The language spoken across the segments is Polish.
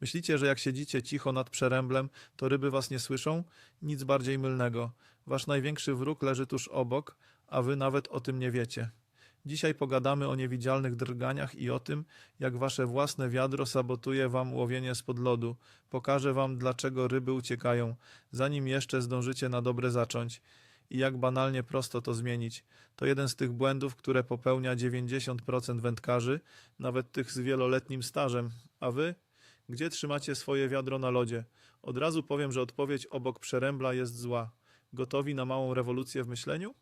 Myślicie, że jak siedzicie cicho nad przeręblem, to ryby was nie słyszą? Nic bardziej mylnego. Wasz największy wróg leży tuż obok, a wy nawet o tym nie wiecie. Dzisiaj pogadamy o niewidzialnych drganiach i o tym, jak wasze własne wiadro sabotuje wam łowienie spod lodu. Pokażę wam, dlaczego ryby uciekają, zanim jeszcze zdążycie na dobre zacząć. I jak banalnie prosto to zmienić. To jeden z tych błędów, które popełnia 90% wędkarzy, nawet tych z wieloletnim stażem. A wy? Gdzie trzymacie swoje wiadro na lodzie? Od razu powiem, że odpowiedź obok przerębla jest zła. Gotowi na małą rewolucję w myśleniu?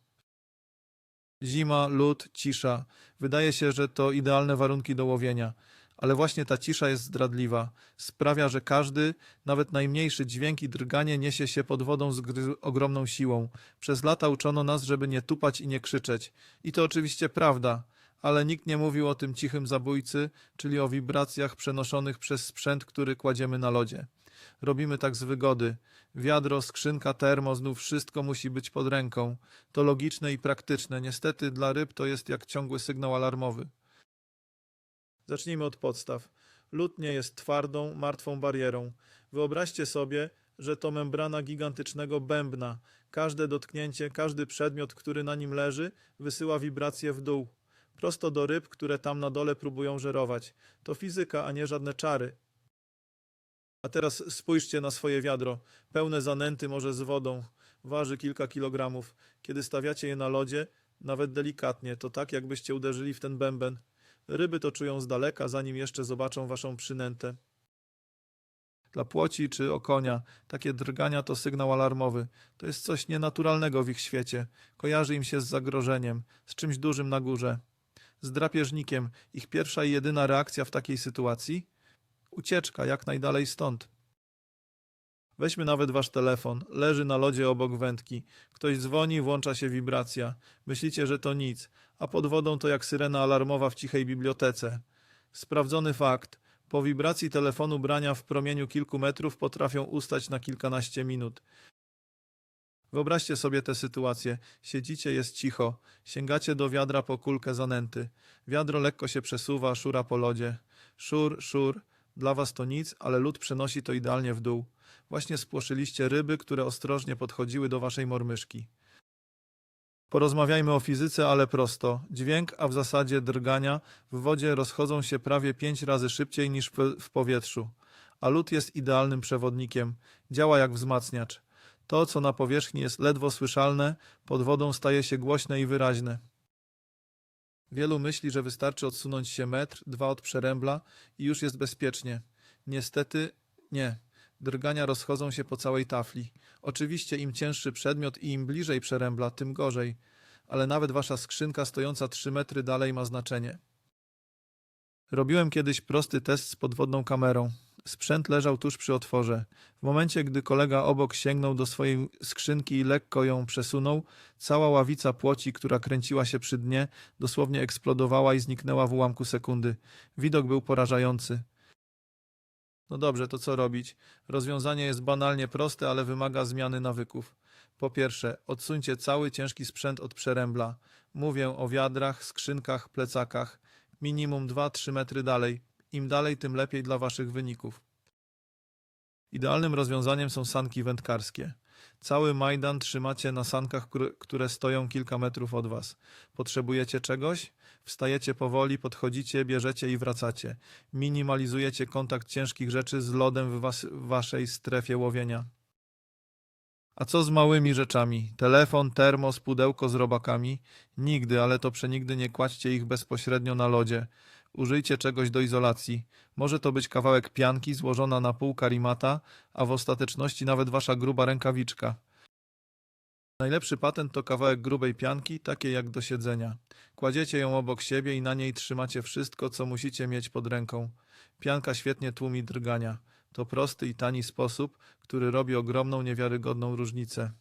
Zima, lód, cisza. Wydaje się, że to idealne warunki do łowienia. Ale właśnie ta cisza jest zdradliwa. Sprawia, że każdy, nawet najmniejszy dźwięk i drganie niesie się pod wodą z ogromną siłą. Przez lata uczono nas, żeby nie tupać i nie krzyczeć. I to oczywiście prawda, ale nikt nie mówił o tym cichym zabójcy, czyli o wibracjach przenoszonych przez sprzęt, który kładziemy na lodzie. Robimy tak z wygody. Wiadro, skrzynka, termo, znów wszystko musi być pod ręką. To logiczne i praktyczne. Niestety dla ryb to jest jak ciągły sygnał alarmowy. Zacznijmy od podstaw. Lód nie jest twardą, martwą barierą. Wyobraźcie sobie, że to membrana gigantycznego bębna. Każde dotknięcie, każdy przedmiot, który na nim leży, wysyła wibracje w dół. Prosto do ryb, które tam na dole próbują żerować. To fizyka, a nie żadne czary. A teraz spójrzcie na swoje wiadro, pełne zanęty może z wodą, waży kilka kilogramów. Kiedy stawiacie je na lodzie, nawet delikatnie, to tak jakbyście uderzyli w ten bęben. Ryby to czują z daleka, zanim jeszcze zobaczą waszą przynętę. Dla płoci czy okonia takie drgania to sygnał alarmowy. To jest coś nienaturalnego w ich świecie. Kojarzy im się z zagrożeniem, z czymś dużym na górze. Z drapieżnikiem ich pierwsza i jedyna reakcja w takiej sytuacji? Ucieczka jak najdalej stąd. Weźmy nawet wasz telefon. Leży na lodzie obok wędki. Ktoś dzwoni, włącza się wibracja. Myślicie, że to nic, a pod wodą to jak syrena alarmowa w cichej bibliotece. Sprawdzony fakt. Po wibracji telefonu brania w promieniu kilku metrów potrafią ustać na kilkanaście minut. Wyobraźcie sobie tę sytuację. Siedzicie, jest cicho. Sięgacie do wiadra po kulkę zanęty. Wiadro lekko się przesuwa, szura po lodzie. Szur, szur. Dla was to nic, ale lód przenosi to idealnie w dół. Właśnie spłoszyliście ryby, które ostrożnie podchodziły do waszej mormyszki. Porozmawiajmy o fizyce, ale prosto. Dźwięk, a w zasadzie drgania, w wodzie rozchodzą się prawie pięć razy szybciej niż w- powietrzu. A lód jest idealnym przewodnikiem. Działa jak wzmacniacz. To, co na powierzchni jest ledwo słyszalne, pod wodą staje się głośne i wyraźne. Wielu myśli, że wystarczy odsunąć się metr, dwa od przerębla i już jest bezpiecznie. Niestety nie. Drgania rozchodzą się po całej tafli. Oczywiście im cięższy przedmiot i im bliżej przerębla, tym gorzej. Ale nawet wasza skrzynka stojąca trzy metry dalej ma znaczenie. Robiłem kiedyś prosty test z podwodną kamerą. Sprzęt leżał tuż przy otworze. W momencie, gdy kolega obok sięgnął do swojej skrzynki i lekko ją przesunął, cała ławica płoci, która kręciła się przy dnie, dosłownie eksplodowała i zniknęła w ułamku sekundy. Widok był porażający. No dobrze, to co robić? Rozwiązanie jest banalnie proste, ale wymaga zmiany nawyków. Po pierwsze, odsuńcie cały ciężki sprzęt od przerębla. Mówię o wiadrach, skrzynkach, plecakach. Minimum 2-3 metry dalej. Im dalej, tym lepiej dla waszych wyników. Idealnym rozwiązaniem są sanki wędkarskie. Cały Majdan trzymacie na sankach, które- stoją kilka metrów od was. Potrzebujecie czegoś? Wstajecie powoli, podchodzicie, bierzecie i wracacie. Minimalizujecie kontakt ciężkich rzeczy z lodem w, was, waszej strefie łowienia. A co z małymi rzeczami? Telefon, termos, pudełko z robakami? Nigdy, ale to przenigdy nie kładźcie ich bezpośrednio na lodzie. Użyjcie czegoś do izolacji. Może to być kawałek pianki złożona na pół karimata, a w ostateczności nawet wasza gruba rękawiczka. Najlepszy patent to kawałek grubej pianki, takiej jak do siedzenia. Kładziecie ją obok siebie i na niej trzymacie wszystko, co musicie mieć pod ręką. Pianka świetnie tłumi drgania. To prosty i tani sposób, który robi ogromną, niewiarygodną różnicę.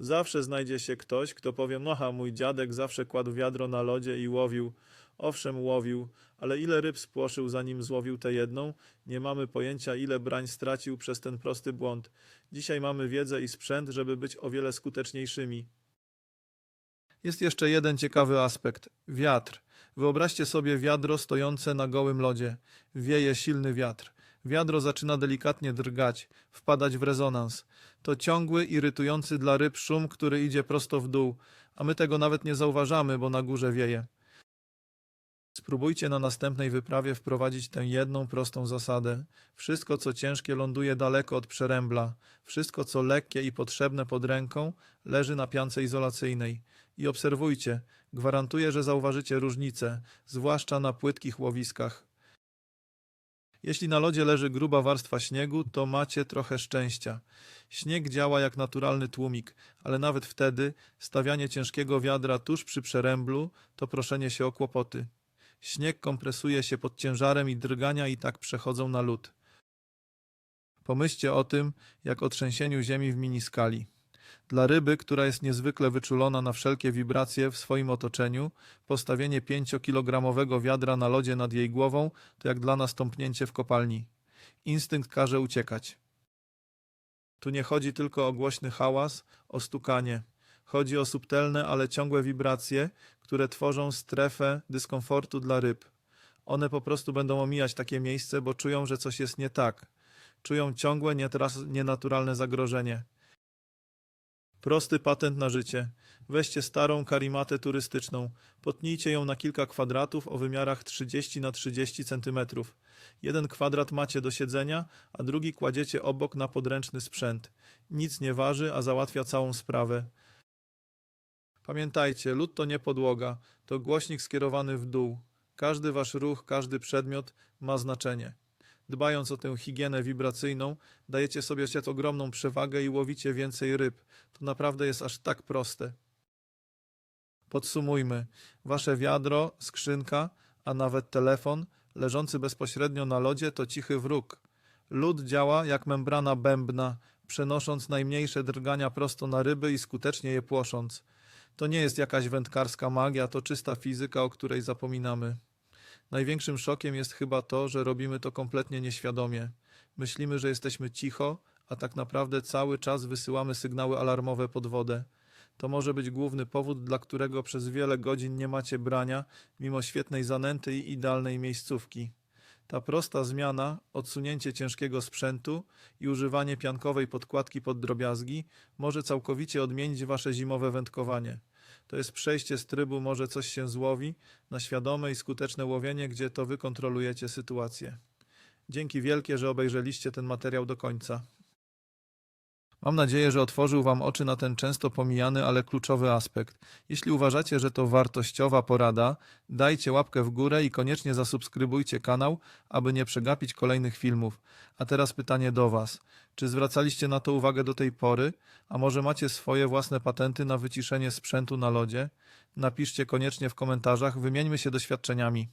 Zawsze znajdzie się ktoś, kto powie, noha, mój dziadek zawsze kładł wiadro na lodzie i łowił. Owszem, łowił, ale ile ryb spłoszył, zanim złowił tę jedną? Nie mamy pojęcia, ile brań stracił przez ten prosty błąd. Dzisiaj mamy wiedzę i sprzęt, żeby być o wiele skuteczniejszymi. Jest jeszcze jeden ciekawy aspekt wiatr. Wyobraźcie sobie wiadro stojące na gołym lodzie. Wieje silny wiatr. Wiadro zaczyna delikatnie drgać, wpadać w rezonans. To ciągły, irytujący dla ryb szum, który idzie prosto w dół, a my tego nawet nie zauważamy, bo na górze wieje. Spróbujcie na następnej wyprawie wprowadzić tę jedną prostą zasadę. Wszystko, co ciężkie, ląduje daleko od przerębla. Wszystko, co lekkie i potrzebne pod ręką, leży na piance izolacyjnej. I obserwujcie, gwarantuję, że zauważycie różnicę, zwłaszcza na płytkich łowiskach. Jeśli na lodzie leży gruba warstwa śniegu, to macie trochę szczęścia. Śnieg działa jak naturalny tłumik, ale nawet wtedy stawianie ciężkiego wiadra tuż przy przeręblu to proszenie się o kłopoty. Śnieg kompresuje się pod ciężarem i drgania i tak przechodzą na lód. Pomyślcie o tym, jak o trzęsieniu ziemi w miniskali. Dla ryby, która jest niezwykle wyczulona na wszelkie wibracje w swoim otoczeniu, postawienie pięciokilogramowego wiadra na lodzie nad jej głową to jak dla nas w kopalni. Instynkt każe uciekać. Tu nie chodzi tylko o głośny hałas, o stukanie. Chodzi o subtelne, ale ciągłe wibracje, które tworzą strefę dyskomfortu dla ryb. One po prostu będą omijać takie miejsce, bo czują, że coś jest nie tak. Czują ciągłe, nienaturalne zagrożenie. Prosty patent na życie. Weźcie starą karimatę turystyczną, potnijcie ją na kilka kwadratów o wymiarach 30 na 30 cm. Jeden kwadrat macie do siedzenia, a drugi kładziecie obok na podręczny sprzęt. Nic nie waży, a załatwia całą sprawę. Pamiętajcie, lód to nie podłoga, to głośnik skierowany w dół. Każdy wasz ruch, każdy przedmiot ma znaczenie. Dbając o tę higienę wibracyjną, dajecie sobie świat ogromną przewagę i łowicie więcej ryb. To naprawdę jest aż tak proste. Podsumujmy. Wasze wiadro, skrzynka, a nawet telefon leżący bezpośrednio na lodzie to cichy wróg. Lód działa jak membrana bębna, przenosząc najmniejsze drgania prosto na ryby i skutecznie je płosząc. To nie jest jakaś wędkarska magia, to czysta fizyka, o której zapominamy. Największym szokiem jest chyba to, że robimy to kompletnie nieświadomie. Myślimy, że jesteśmy cicho, a tak naprawdę cały czas wysyłamy sygnały alarmowe pod wodę. To może być główny powód, dla którego przez wiele godzin nie macie brania, mimo świetnej zanęty i idealnej miejscówki. Ta prosta zmiana, odsunięcie ciężkiego sprzętu i używanie piankowej podkładki pod drobiazgi może całkowicie odmienić wasze zimowe wędkowanie. To jest przejście z trybu może coś się złowi na świadome i skuteczne łowienie, gdzie to wy kontrolujecie sytuację. Dzięki wielkie, że obejrzeliście ten materiał do końca. Mam nadzieję, że otworzył Wam oczy na ten często pomijany, ale kluczowy aspekt. Jeśli uważacie, że to wartościowa porada, dajcie łapkę w górę i koniecznie zasubskrybujcie kanał, aby nie przegapić kolejnych filmów. A teraz pytanie do Was. Czy zwracaliście na to uwagę do tej pory? A może macie swoje własne patenty na wyciszenie sprzętu na lodzie? Napiszcie koniecznie w komentarzach, wymieńmy się doświadczeniami.